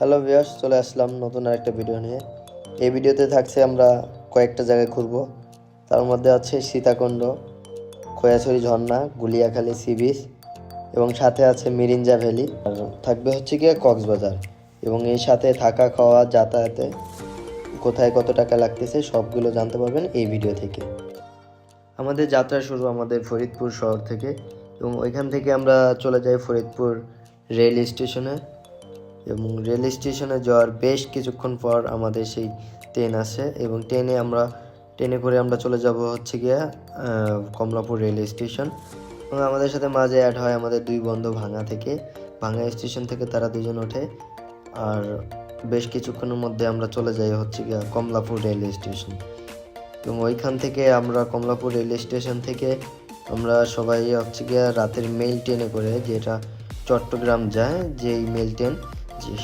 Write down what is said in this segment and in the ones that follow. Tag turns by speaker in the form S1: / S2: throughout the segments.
S1: Hello viewers, চলে আসলাম নতুন আরেকটা ভিডিও নিয়ে। এই ভিডিওতে থাকছে আমরা কয়েকটা জায়গায় ঘুরবো। তার মধ্যে আছে সীতাকুণ্ড, খোয়াছড়ি ঝর্ণা, গুলিয়াখালী সি বিচ এবং সাথে আছে মিরিঞ্জা ভ্যালি। আর থাকবে হচ্ছে গিয়ে কক্সবাজার এবং এর সাথে থাকা খাওয়া যাতায়াতে কোথায় কত টাকা লাগতেছে সবগুলো জানতে পারবেন এই ভিডিও থেকে। আমাদের যাত্রা শুরু আমাদের ফরিদপুর শহর থেকে এবং ওইখান থেকে আমরা চলে যাই ফরিদপুর রেল স্টেশনে। এবং রেল স্টেশনে যাওয়ার বেশ কিছুক্ষণ পর আমাদের সেই ট্রেন আসে এবং ট্রেনে আমরা ট্রেনে করে আমরা চলে যাব হচ্ছে গিয়া কমলাপুর রেল স্টেশন এবং আমাদের সাথে মাঝে অ্যাড হয় আমাদের দুই বন্ধু ভাঙা থেকে। ভাঙা স্টেশন থেকে তারা দুজন ওঠে আর বেশ কিছুক্ষণের মধ্যে আমরা চলে যাই হচ্ছে গিয়া কমলাপুর রেল স্টেশন এবং ওইখান থেকে আমরা কমলাপুর রেল স্টেশন থেকে আমরা সবাই হচ্ছে গিয়া রাতের মেল ট্রেনে করে যেটা চট্টগ্রাম যায়, যেই মেল ট্রেন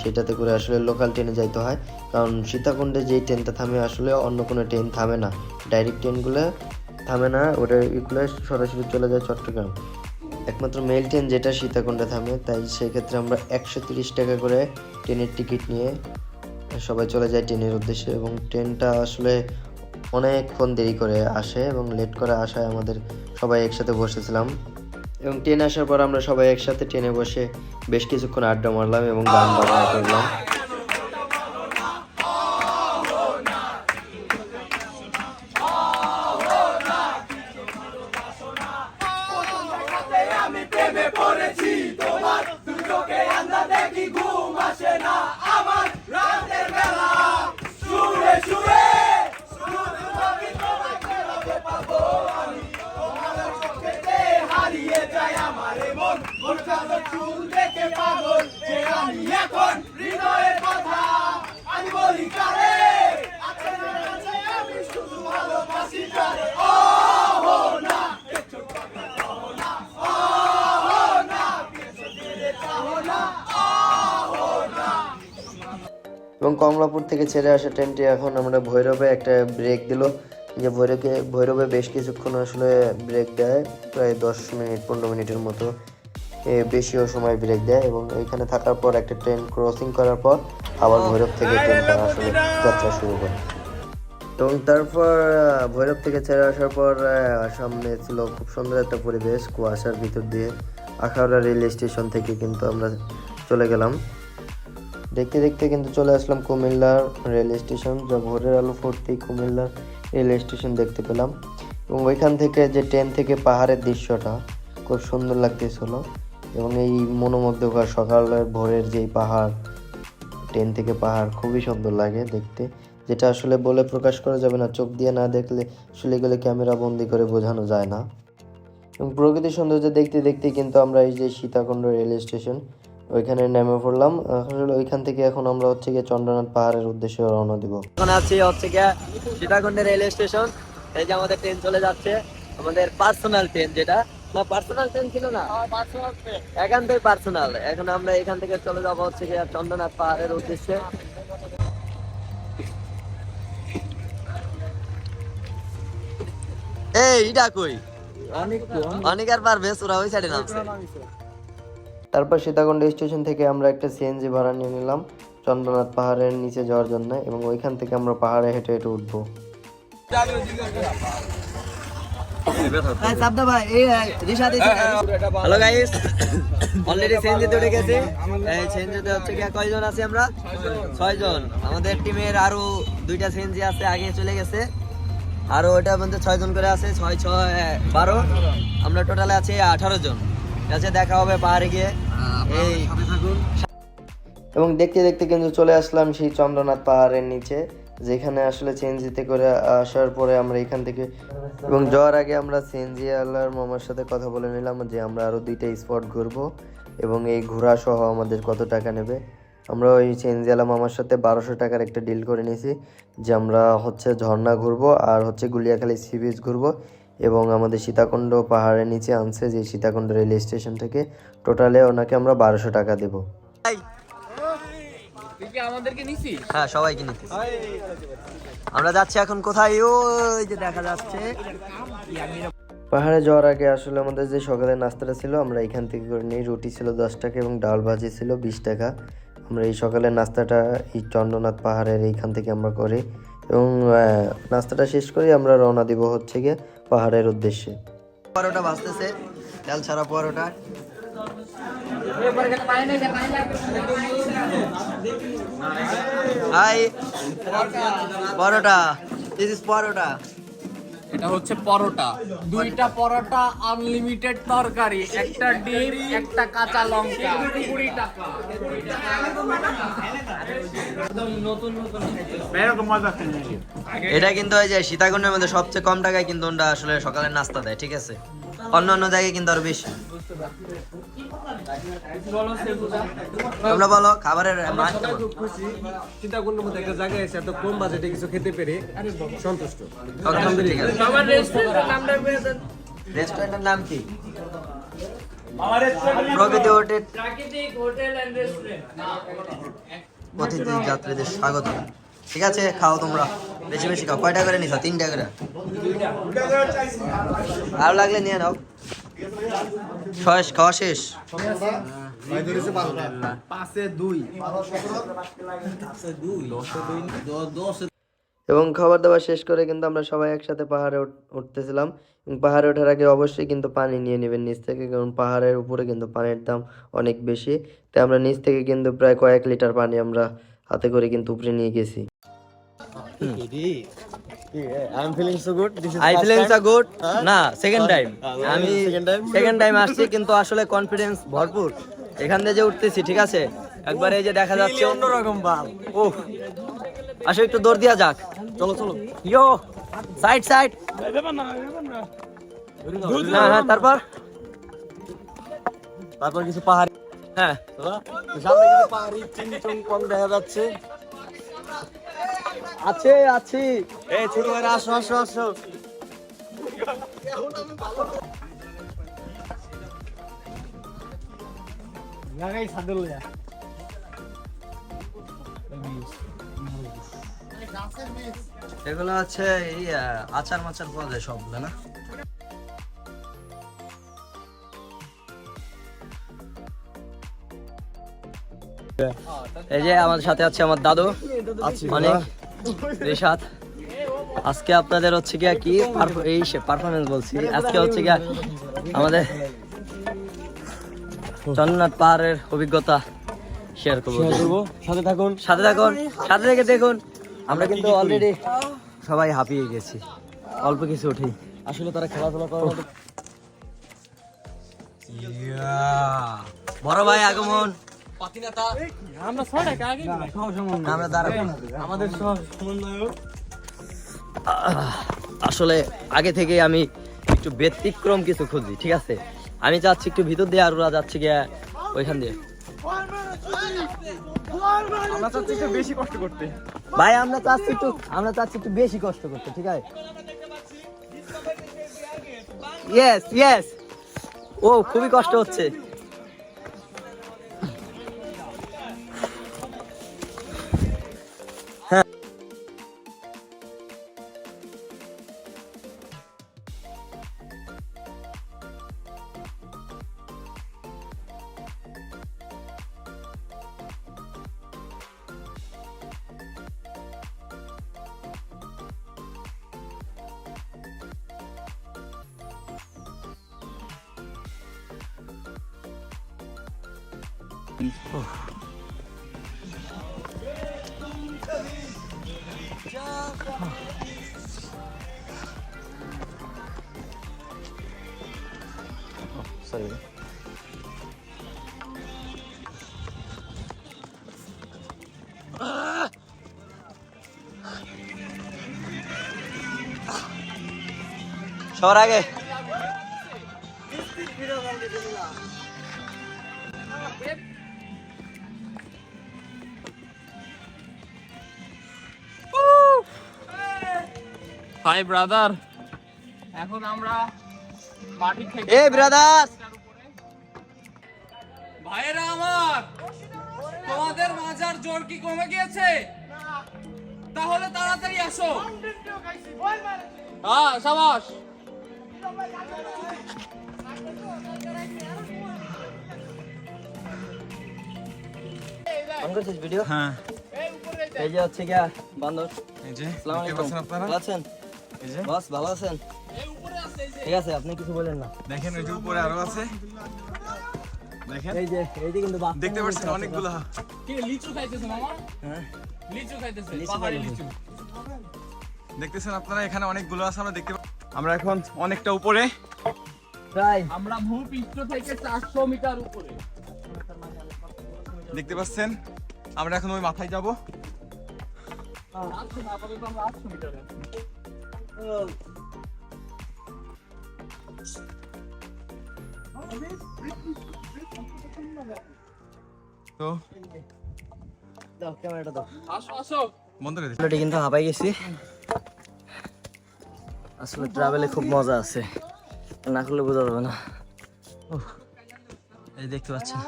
S1: সেটাতে করে আসলে লোকাল ট্রেনে যাইতে হয়। কারণ সীতাকুণ্ডে যেই ট্রেনটা থামে আসলে অন্য কোনো ট্রেন থামে না। ডাইরেক্ট ট্রেনগুলো থামে না, ওটা এগুলো সরাসরি চলে যায় চট্টগ্রাম। একমাত্র মেল ট্রেন যেটা সীতাকুণ্ডে থামে, তাই সেক্ষেত্রে আমরা একশো তিরিশ টাকা করে ট্রেনের টিকিট নিয়ে সবাই চলে যায় ট্রেনের উদ্দেশ্যে। এবং ট্রেনটা আসলে অনেকক্ষণ দেরি করে আসে এবং লেট করে আসায় আমাদের সবাই একসাথে বসেছিলাম। এবং ট্রেন আসার পর আমরা সবাই একসাথে ট্রেনে বসে বেশ কিছুক্ষণ আড্ডা মারলাম এবং গান বাজনা করলাম
S2: আমি প্রেমে পড়েছি তোমার দু চোখে আন্দা দেখি ঘুম আসে না আমার রাতের বেলা সুরে সুরে শুধু আমি তোমাকে রবে পাবো আমি তোমার চোখেতে হারিয়ে যায় আমার এ মন মন কালো চুল দেখে পাগল যে আমি এখন হৃদয়ের কথা আমি বলি কারে আছে না আছে আমি শুধু ভালোবাসি কারে ও হো না
S1: এবং কমলাপুর থেকে ছেড়ে আসা ট্রেনটি এখন আমরা ভৈরবে একটা ব্রেক দিল। যে ভৈরবে ভৈরবে বেশ কিছুক্ষণ আসলে ব্রেক দেয়, প্রায় দশ মিনিট, পনেরো মিনিটের মতো। বেশিও সময় ব্রেক দেয় এবং এখানে থাকার পর একটা ট্রেন ক্রসিং করার পর আবার ভৈরব থেকে ট্রেনটা আসলে যাত্রা শুরু করে। এবং তারপর ভৈরব থেকে ছেড়ে আসার পর সামনে ছিল খুব সুন্দর একটা পরিবেশ, কুয়াশার ভিতর দিয়ে। আখাউড়া রেল স্টেশন থেকে কিন্তু আমরা চলে গেলাম। দেখতে দেখতে কিন্তু চলে আসলাম কুমিল্লার রেল স্টেশন যা ভোরের আলো ফুটতেই কুমিল্লার রেল স্টেশন দেখতে পেলাম। এবং ওইখান থেকে যে ট্রেন থেকে পাহাড়ের দৃশ্যটা, খুব সুন্দর লাগতেছিল। এবং এই মনোমুগ্ধকর সকালের ভোরের যেই পাহাড় ট্রেন থেকে পাহাড়, খুবই সুন্দর লাগে দেখতে। যেটা আসলে বলে প্রকাশ করা যাবে না, চোখ দিয়ে না দেখলে আসলে এগুলো ক্যামেরা বন্দি করে বোঝানো যায় না। এবং প্রকৃতির সৌন্দর্য দেখতে দেখতে কিন্তু আমরা এই যে সীতাকুণ্ড রেল স্টেশন ওইখানে নেমে পড়লাম। আসলে ওইখান থেকে এখন আমরা হচ্ছে গিয়ে চন্দ্রনাথ পাহাড়ের উদ্দেশ্যে রওনা দিব।
S3: এখন আছি হচ্ছে গিয়া সীতাকুণ্ডের রেল স্টেশন। এই যে আমাদের ট্রেন চলে যাচ্ছে আমাদের পার্সোনাল ট্রেন যেটা। না পার্সোনাল ট্রেন ছিল না? এখান থেকে পার্সোনাল এখন আমরা এখান থেকে চলে যাব হচ্ছে গিয়া চন্দ্রনাথ পাহাড়ের উদ্দেশ্যে। এই ইটা কই? অনেক আর পারবে ওরা ওই সাইডে নামছে।
S1: তারপর সীতাকুণ্ড স্টেশন থেকে আমরা একটা সিএনজি ভাড়া নিয়ে নিলাম চন্দ্রনাথ পাহাড়ের নিচে যাওয়ার জন্য এবং ওইখান থেকে আমরা পাহাড়ে হেঁটে হেঁটে উঠবো।
S3: হ্যালো গাইস অলরেডি উঠে গেছে। হচ্ছে কি কয়জন আছে আমরা? ছয়জন। আমাদের টিমের আরও দুইটা চেঞ্জি আছে আগে চলে গেছে। আরও ওইটা মধ্যে ছয়জন করে আছে ছয় ছয় বারো। আমরা টোটালে আছি আঠারো জন। ঠিক আছে দেখা হবে পাহাড়ে গিয়ে। এই
S1: এবং দেখতে দেখতে কিন্তু চলে আসলাম সেই চন্দ্রনাথ পাহাড়ের নিচে যেখানে আসলে সিএনজিতে করে আসার পরে আমরা এখান থেকে এবং যাওয়ার আগে আমরা সিএনজি আল্লাহর মামার সাথে কথা বলে নিলাম যে আমরা আরও দুইটা স্পট ঘুরবো এবং এই ঘোরা সহ আমাদের কত টাকা নেবে। আমরা ওই আলা মামার সাথে বারোশো টাকার একটা ডিল করে নিয়েছি যে আমরা হচ্ছে ঝর্ণা ঘুরবো আর হচ্ছে গুলিয়াখালী সি বিচ ঘুরবো এবং আমাদের সীতাকুণ্ড পাহাড়ের নিচে আনছে যে সীতাকুণ্ড রেল স্টেশন থেকে। টোটালে ওনাকে আমরা বারোশো টাকা দেবো।
S3: হ্যাঁ সবাইকে নিতে আমরা যাচ্ছি এখন কোথায়? ওই যে দেখা যাচ্ছে।
S1: পাহাড়ে যাওয়ার আগে আসলে আমাদের যে সকালের নাস্তাটা ছিল আমরা এখান থেকে করে নিই। রুটি ছিল দশ টাকা এবং ডাল ভাজি ছিল বিশ টাকা। আমরা এই সকালের নাস্তাটা এই চন্দ্রনাথ পাহাড়ের এইখান থেকে আমরা করি এবং নাস্তাটা শেষ করে আমরা রওনা দিব হচ্ছে গিয়ে পাহাড়ের উদ্দেশ্যে।
S3: পরোটা ভাজতেছে তেল ছাড়া পরোটা। হাই, পরোটা ইজ পরোটা।
S4: এটা হচ্ছে পরোটা। দুইটা পরোটা আনলিমিটেড তরকারি, একটা ডিম, একটা কাঁচা লঙ্কা। কুড়ি টাকা
S3: এটা কিন্তু ওই যে সীতাকুণ্ডের মধ্যে সবচেয়ে কম টাকায় কিন্তু ওটা আসলে সকালের নাস্তা দেয়, ঠিক আছে? অন্য অন্য জায়গায় কিন্তু আরও বেশি। তোমরা বলো খাবারের মান?
S4: চিন্তাকুণ্ডের মধ্যে একটা জায়গায় এসে এত কম বাজেটে কিছু খেতে পেরে সন্তুষ্ট
S3: সন্তুষ্ট, ঠিক আছে রেস্টুরেন্টের নাম কি প্রকৃতি হোটেল অতিথি যাত্রীদের স্বাগত। ঠিক আছে, খাও তোমরা। বেশি বেশি খাও। কয়টা করে নিছো? তিনটা করে? ভালো লাগলে নিয়ে নাও। শেষ খাওয়া শেষ?
S1: এবং খাবার দাবার শেষ করে কিন্তু আমরা সবাই একসাথে পাহাড়ে উঠতেছিলাম। পাহাড়ে ওঠার আগে অবশ্যই কিন্তু পানি নিয়ে নেবেন নিচ থেকে, কারণ পাহাড়ের উপরে কিন্তু পানির দাম অনেক বেশি। তাই আমরা নিচ থেকে কিন্তু প্রায় কয়েক লিটার পানি আমরা হাতে করে কিন্তু উপরে নিয়ে গেছি।
S3: না সেকেন্ড টাইম আমি সেকেন্ড টাইম আসছি কিন্তু আসলে কনফিডেন্স ভরপুর। এখান থেকে যে উঠতেছি ঠিক আছে? একবার এই যে দেখা যাচ্ছে। অন্যরকম বাল। ও আসো একটু দৌড় দিয়া যাক। চলো চলো। ইয়ো সাইড সাইড হ্যাঁ হ্যাঁ তারপর?
S4: তারপর কিছু পাহাড়ি
S3: হ্যাঁ।
S4: সামনে কিছু পাহাড়ি চিনচং কম দেখা যাচ্ছে।
S3: আছে আছি।
S4: এই ছোট ভাইরা আসো আসো আসো। লাগাই সাদল
S3: এগুলো আছে এই আচার মাচার পাওয়া যায় সবগুলো না? এই যে আমাদের সাথে আছে আমার দাদু অনেক রিশাদ। আজকে আপনাদের হচ্ছে গিয়া কি এই পারফরমেন্স বলছি। আজকে হচ্ছে গিয়া আমাদের চন্দ্রনাথ পাহাড়ের অভিজ্ঞতা শেয়ার করব।
S4: সাথে থাকুন।
S3: সাথে থাকুন সাথে থেকে দেখুন। আমরা কিন্তু অলরেডি সবাই হাঁপিয়ে গেছি। অল্প কিছু উঠি।
S4: আসলে তারা খেলাধুলা করে
S3: বড় ভাই আগমন।
S4: আমরা ছয় আগে
S3: আমরা দাঁড়াবো।
S4: আমাদের সব সমন্বয়ক
S3: আসলে আগে থেকে আমি একটু ব্যতিক্রম কিছু খুঁজি ঠিক আছে? আমি যাচ্ছি একটু ভিতর দিয়ে আর ওরা যাচ্ছে গিয়ে ওইখান দিয়ে।
S4: আমরা চাচ্ছি একটু বেশি কষ্ট করতে।
S3: ভাই আমরা চাচ্ছি একটু আমরা চাচ্ছি একটু বেশি কষ্ট করতে ঠিক আছে? ইয়েস ইয়েস ও খুবই কষ্ট হচ্ছে। সরি সবার আগে
S4: হাই ব্রাদার এখন আমরা মাটি থেকে
S3: এ ব্রাদার
S4: ভাইরা আমার তোমাদের মাজার জোর কি কমে গিয়েছে? তাহলে তাড়াতাড়ি আসো। হ্যাঁ সাবাস।
S3: অন করছিস ভিডিও
S5: হ্যাঁ।
S3: এই যে হচ্ছে গিয়া বান্দর।
S5: এই যে
S3: আসসালামু আলাইকুম।
S5: আপনারা?
S3: আছেন? বস ভালো আছেন? ঠিক আছে আপনি কিছু বলেন না।
S5: দেখেন ওই যে উপরে আরও আছে। দেখেন।
S3: এই যে এই যে কিন্তু
S5: দেখতে পাচ্ছেন অনেকগুলো।
S4: কি লিচু খাইতেছে মামা?
S3: হ্যাঁ।
S4: লিচু খাইতেছে পাহাড়ি লিচু।
S5: দেখতেছেন আপনারা এখানে অনেকগুলো আছে আমরা দেখতে আমরা এখন অনেকটা উপরে।
S3: তাই?
S4: আমরা ভূপৃষ্ঠ থেকে চারশো মিটার উপরে।
S5: দেখতে পাচ্ছেন আমরা এখন ওই মাথায় যাব।
S4: আপাতত আমরা আটশো মিটারে
S5: তো?
S3: দাও ক্যামেরাটা দাও।
S4: আসো আসো।
S5: বন্ধ করে দিচ্ছি।
S3: কিন্তু হাবাই গেছি। আসলে ট্রাভেলে খুব মজা আছে। না করলে বোঝা যাবে না। এই দেখতে পাচ্ছেন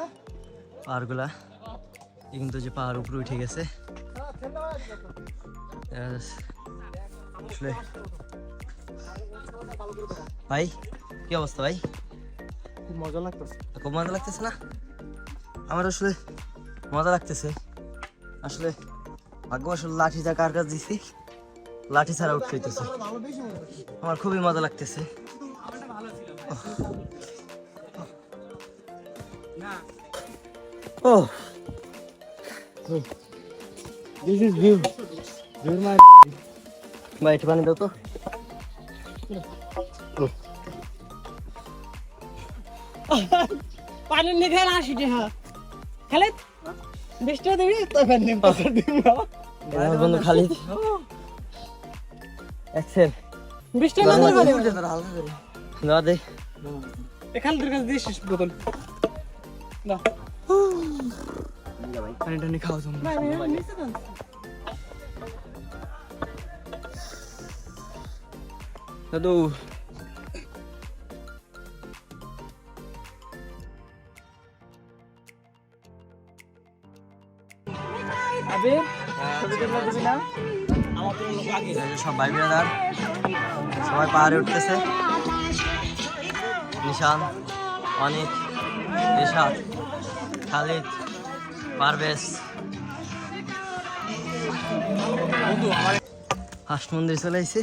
S3: পাহাড়গুলা। এই কিন্তু যে পাহাড় উপরে উঠে গেছে. আসলে ভাই কি অবস্থা ভাই?
S1: খুব মজা লাগতেছে।
S3: খুব মজা লাগতেছে না? আমার আসলে মজা লাগতেছে। আসলে ভাগ্য আসলে লাঠিটা কার কাছে দিছি? লাঠি ছাড়া উঠতে হইতেছে আমার খুবই মজা লাগতেছে। ও this is view view my ভাই একটু পানি দাও তো।
S6: পানি নিয়ে খেয়ে আসি টাকা খালি? বিশ টাকা দিবি তো পানি পাঁচশো
S3: আমার বন্ধু খালিদ এক্সেল
S6: বিশ টাকা না
S3: দাও দে।
S6: এখান থেকে দিস বোতল। না
S3: পানি টানি খাও তুমি দাদু।
S6: আবে ছবি তুলতে দিবি না?
S3: এই যে সব ভাই ব্রাদার সবাই পাহাড়ে উঠতেছে। নিশান অনিক রিশাদ খালিদ পারভেজ। হাঁস মন্দির চলে আইছি।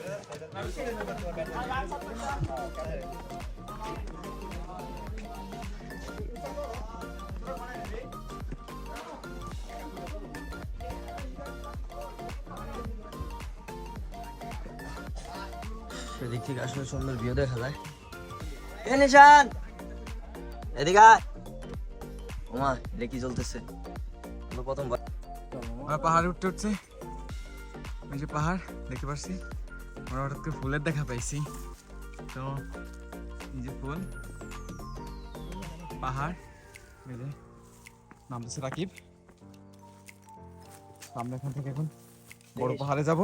S3: সেদিক থেকে আসলে সুন্দর ভিউ দেখা যায়। এ নিশান! এদিকে ওমা এটা কি চলতেছে আমরা প্রথম
S5: পাহাড়ে উঠতে উঠছে। পাহাড় দেখতে পাচ্ছি। আমরা হঠাৎ করে ফুলের দেখা পাইছি। তো এই যে ফুল পাহাড় এই যে নাম হচ্ছে রাকিব আমরা এখান থেকে এখন বড় পাহাড়ে যাব।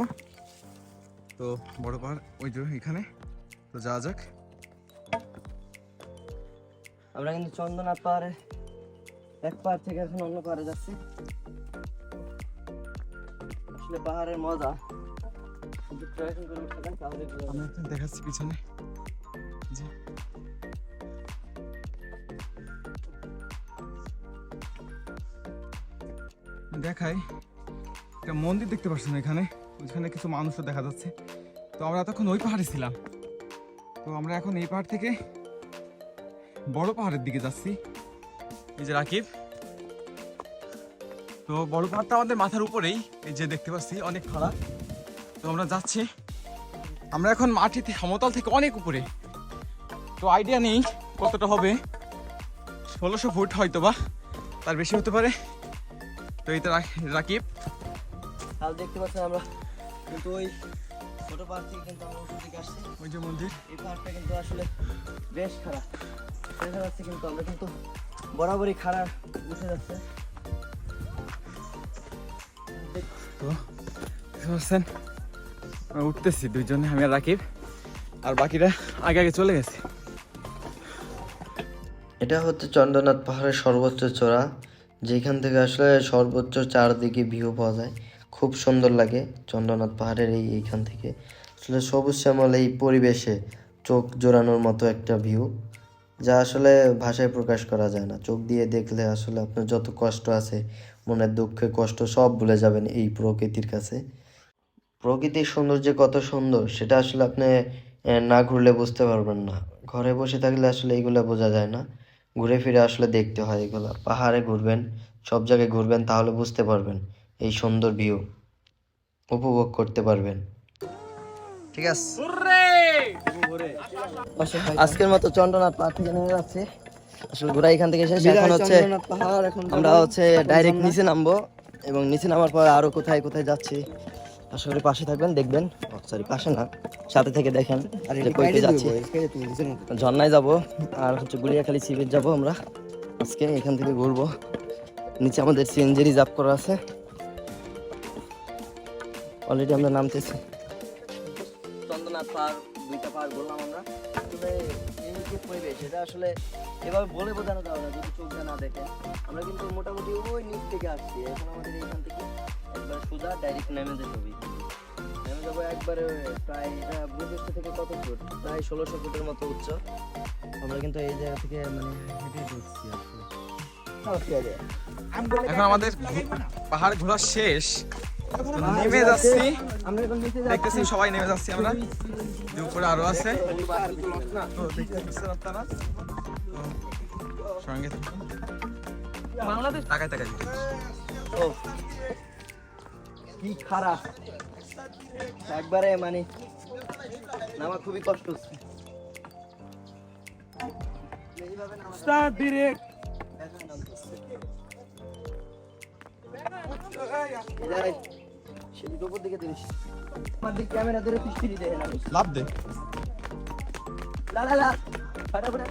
S5: তো বড় পাহাড় ওই যে এখানে। তো যাওয়া যাক।
S3: আমরা কিন্তু চন্দনা পাহাড়ে এক পাহাড় থেকে এখন অন্য পাহাড়ে যাচ্ছি। আসলে পাহাড়ের মজা।
S5: দেখাচ্ছি পিছনে। দেখাই, একটা মন্দির দেখতে পাচ্ছেন এখানে, ওইখানে কিছু মানুষও দেখা যাচ্ছে। তো আমরা এতক্ষণ ওই পাহাড়ে ছিলাম। তো আমরা এখন এই পাহাড় থেকে বড় পাহাড়ের দিকে যাচ্ছি। এই যে রাকিব। তো বড় পাহাড়টা আমাদের মাথার উপরেই, এই যে দেখতে পাচ্ছি, অনেক খারাপ তো আমরা যাচ্ছি। আমরা এখন মাটিতে সমতল থেকে অনেক উপরে। তো আইডিয়া নেই কতটা হবে। ষোলোশো ফুট হয়তো বা তার বেশি হতে পারে। তো এই তো রাকিব।
S3: তাহলে দেখতে পাচ্ছেন আমরা কিন্তু ওই ছোট পাহাড় থেকে কিন্তু আমরা উপর দিকে আসছি।
S5: ওই যে মন্দির।
S3: এই পাহাড়টা কিন্তু আসলে বেশ খারাপ। দেখা যাচ্ছে কিন্তু আমরা কিন্তু বরাবরই খারাপ উঠে যাচ্ছে।
S5: তো উঠতেছি, দুইজনে, আমি আর রাকিব। আর বাকিরা আগে আগে চলে গেছে।
S1: এটা হচ্ছে চন্দ্রনাথ পাহাড়ের সর্বোচ্চ চূড়া, যেখান থেকে আসলে সর্বোচ্চ চারদিকে ভিউ পাওয়া যায়। খুব সুন্দর লাগে চন্দ্রনাথ পাহাড়ের এই এইখান থেকে। আসলে সবুজ শ্যামল এই পরিবেশে চোখ জোড়ানোর মতো একটা ভিউ যা আসলে ভাষায় প্রকাশ করা যায় না। চোখ দিয়ে দেখলে আসলে আপনার যত কষ্ট আছে, মনের দুঃখে কষ্ট সব ভুলে যাবেন এই প্রকৃতির কাছে। প্রকৃতির সৌন্দর্য কত সুন্দর সেটা আসলে আপনি না ঘুরলে বুঝতে পারবেন না। ঘরে বসে থাকলে আসলে এইগুলো বোঝা যায় না। ঘুরে ফিরে আসলে দেখতে হয় এগুলো। পাহাড়ে ঘুরবেন সব জায়গায় ঘুরবেন তাহলে বুঝতে পারবেন এই সুন্দর ভিউ উপভোগ করতে পারবেন। ঠিক আছে? আজকের মতো চন্দ্রনাথ পাহাড় থেকে নেমে যাচ্ছে। আসলে ঘোরা এখান থেকে শেষ। এখন হচ্ছে আমরা হচ্ছে ডাইরেক্ট নিচে নামবো এবং নিচে নামার পর আরও কোথায় কোথায় যাচ্ছি। আশা করি পাশে থাকবেন দেখবেন। সরি পাশে না সাথে থেকে দেখেন যে কইতে যাচ্ছি। ঝর্ণায় যাব আর হচ্ছে গুলিয়াখালী সি যাব আমরা। আজকে এখান থেকে ঘুরবো। নিচে আমাদের সিএনজি রিজার্ভ করা আছে। অলরেডি আমরা নামতেছি। চন্দ্রনাথ পাহাড় দুইটা পাহাড় ঘুরলাম আমরা। আসলে এই যে পরিবেশ এটা আসলে এভাবে বলে বোঝানো যাবে না যদি চোখ না দেখে আমরা কিন্তু মোটামুটি ওই নিচ থেকে আসছি এখন আমাদের এখান থেকে একবার ডাইরেক্ট নেমে থেকে। নেমে যাব একবারে প্রায় এটা ভূপৃষ্ঠ থেকে কত ফুট? প্রায় ষোলোশো ফুটের মতো উচ্চ। আমরা কিন্তু এই জায়গা থেকে মানে হেঁটে ঢুকছি
S5: এখন আমাদের পাহাড় ঘোরা শেষ। নেমে যাচ্ছি। দেখতেছি সবাই নেমে যাচ্ছি আমরা। যে উপরে আরও আছে। তো দেখতে পাচ্ছেন আপনারা? সঙ্গে থাকুন।
S6: বাংলাদেশ?
S5: তাকায় তাকায়।
S1: ও। কি খারাপ? একবারে মানে নামা খুবই কষ্ট হচ্ছে। সেদিকে উপর দিকে দিস আমার দিকে ক্যামেরা ধরে ফিস ফিরি না।
S5: লাভ দে।
S1: লা লা লা। ফাটাফাটা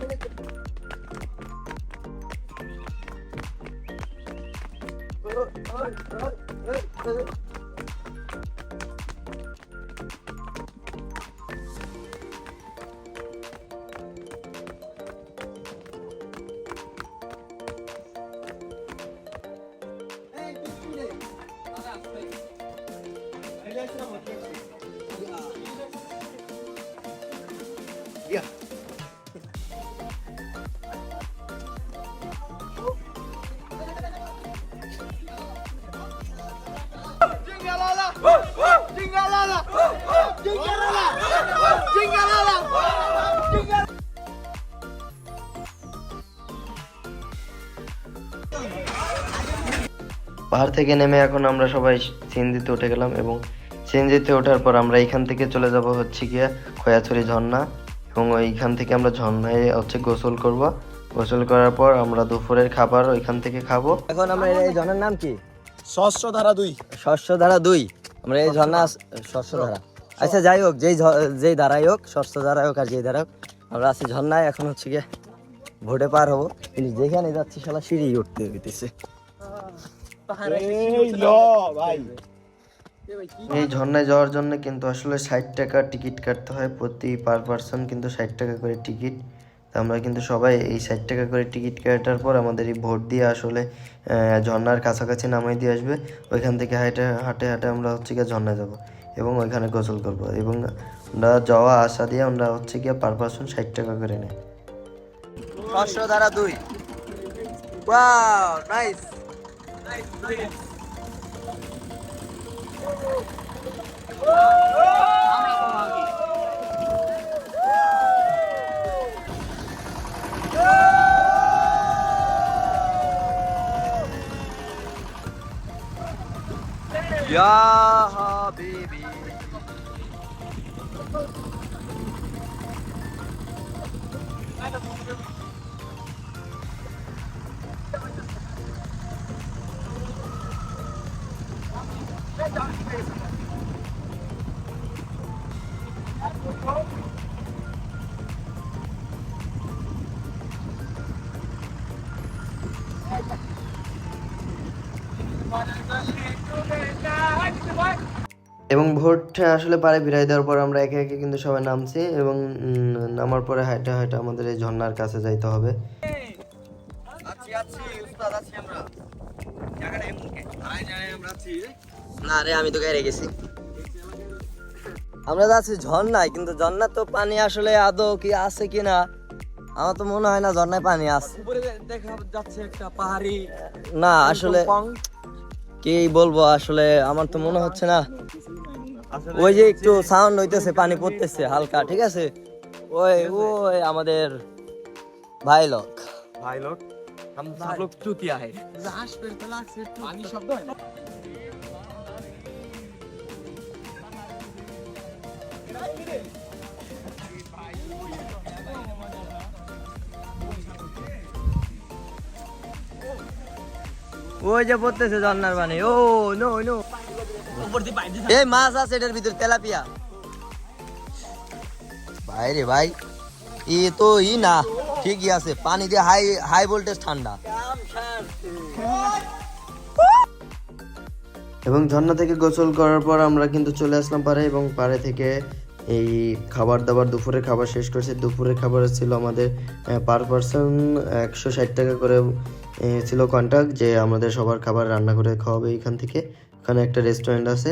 S1: পাহাড় থেকে নেমে এখন আমরা সবাই সিএনজিতে উঠে গেলাম এবং সিএনজিতে ওঠার পর আমরা এখান থেকে চলে যাব হচ্ছে গিয়া খয়াছড়ি ঝর্ণা। এবং ওইখান থেকে আমরা ঝর্ণায় হচ্ছে গোসল করব। গোসল করার পর আমরা দুপুরের খাবার ওইখান থেকে খাব। এখন আমরা এই ঝর্ণার নাম কি?
S2: ষষ্ঠ ধারা দুই।
S1: শস্য ধারা দুই। আমরা এই ঝর্ণা শস্য ধারা আচ্ছা যাই হোক যেই যেই ধারাই হোক শস্য ধারাই হোক আর যেই ধারা হোক আমরা আছি ঝর্ণায়। এখন হচ্ছে গিয়ে ভোটে পার হব। কিন্তু যেখানে যাচ্ছি শালা সিঁড়ি উঠতে হইতেছে।
S2: ভাই।
S1: এই ঝর্ণায় যাওয়ার জন্য কিন্তু আসলে ষাট টাকা টিকিট কাটতে হয় প্রতি পার পার্সন কিন্তু ষাট টাকা করে টিকিট। আমরা কিন্তু সবাই এই ষাট টাকা করে টিকিট কাটার পর আমাদের এই ভোট দিয়ে আসলে ঝর্ণার কাছাকাছি নামাই দিয়ে আসবে। ওইখান থেকে হাঁটে হাঁটে হাঁটে আমরা হচ্ছে গিয়ে ঝর্ণায় যাব এবং ওইখানে গোসল করব এবং আমরা যাওয়া আসা দিয়ে আমরা হচ্ছে গিয়ে পার পার্সন ষাট টাকা করে নেই। ধারা দুই। নাইস। ইয়া এবং ভোট আসলে পারে বিরাই দেওয়ার পর আমরা একে একে কিন্তু সবাই নামছি এবং নামার পরে হাইটে হাইটে আমাদের এই ঝর্নার কাছে যাইতে হবে।
S3: না রে আমি তো গায়ে গেছি আমরা যাচ্ছি ঝর্ণায় কিন্তু ঝর্ণা তো পানি আসলে আদৌ কি আছে কি না আমার তো মনে হয় না ঝর্ণায় পানি আছে।
S5: দেখা যাচ্ছে একটা পাহাড়ি
S3: না আসলে কি বলবো আসলে আমার তো মনে হচ্ছে না ওই যে একটু সাউন্ড হইতেছে পানি পড়তেছে হালকা ঠিক আছে ওই ওই আমাদের ভাই লোক
S5: भाई लोग हम सब लोग चूतिया है पानी शब्द है
S3: ওই যে পড়তেছে ঝর্ণার পানি। ও নো নো এই মাছ আছে এটার ভিতর তেলাপিয়া। ভাই রে ভাই ই তো ই না ঠিকই আছে পানি দিয়ে হাই হাই ভোল্টেজ ঠান্ডা।
S1: এবং ঝর্ণা থেকে গোসল করার পর আমরা কিন্তু চলে আসলাম পারে এবং পারে থেকে এই খাবার দাবার দুপুরের খাবার শেষ করছি। দুপুরের খাবার ছিল আমাদের পার পারসন একশো ষাট টাকা করে ছিল কন্ট্যাক্ট যে আমাদের সবার খাবার রান্না করে খাওয়াবে এখান থেকে। ওখানে একটা রেস্টুরেন্ট আছে।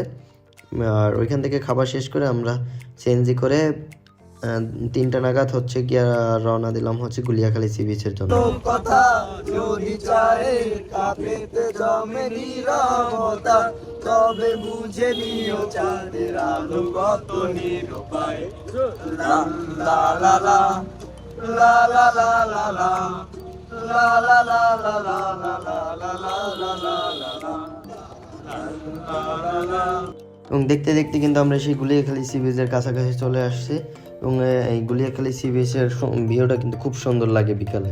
S1: আর ওইখান থেকে খাবার শেষ করে আমরা চেঞ্জি করে তিনটা নাগাদ হচ্ছে গিয়া রওনা দিলাম হচ্ছে গুলিয়াখালী সি বিচের জন্য।
S3: তবে বুঝে নিও চাঁদের আলো কত লা লা লা লা লা লা।
S1: এবং দেখতে দেখতে কিন্তু আমরা সেই গুলিয়াখালি সি বিচের কাছাকাছি চলে আসছি এবং এই গুলিয়াখালী সি বিচের ভিউটা কিন্তু খুব সুন্দর লাগে বিকালে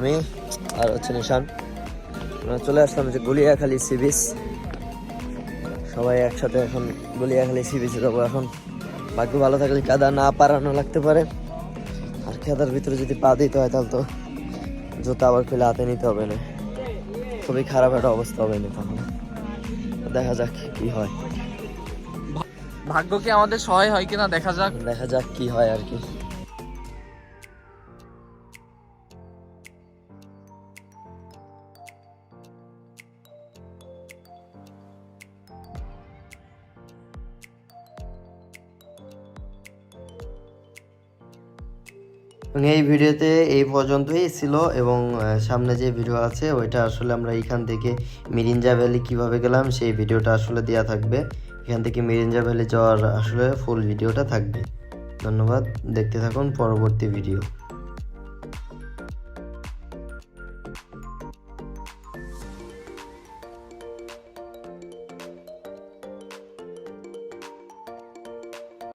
S3: আমি আর হচ্ছে নিশান। আমরা চলে আসলাম যে গুলিয়াখালী সি বিচ। সবাই একসাথে এখন গুলিয়াখালী সি বিচে যাব এখন। ভাগ্য ভালো থাকলে কাদা না পারানো লাগতে পারে। আর কাদার ভিতরে যদি পা দিতে হয় তাহলে তো জুতা আবার খুলে হাতে নিতে হবে না। খুবই খারাপ একটা অবস্থা হবে না তখন। দেখা যাক কি হয়।
S4: ভাগ্য কি আমাদের সহায় হয় কিনা দেখা যাক।
S3: দেখা যাক কি হয় আর কি।
S1: এই ভিডিওতে এই পর্যন্তই ছিল এবং সামনে যে ভিডিও আছে ওইটা আসলে আমরা এখান থেকে মিরিঞ্জা ভ্যালি কীভাবে গেলাম সেই ভিডিওটা আসলে দেওয়া থাকবে। এখান থেকে মিরিঞ্জা ভ্যালি যাওয়ার আসলে ফুল ভিডিওটা থাকবে। ধন্যবাদ। দেখতে থাকুন পরবর্তী ভিডিও।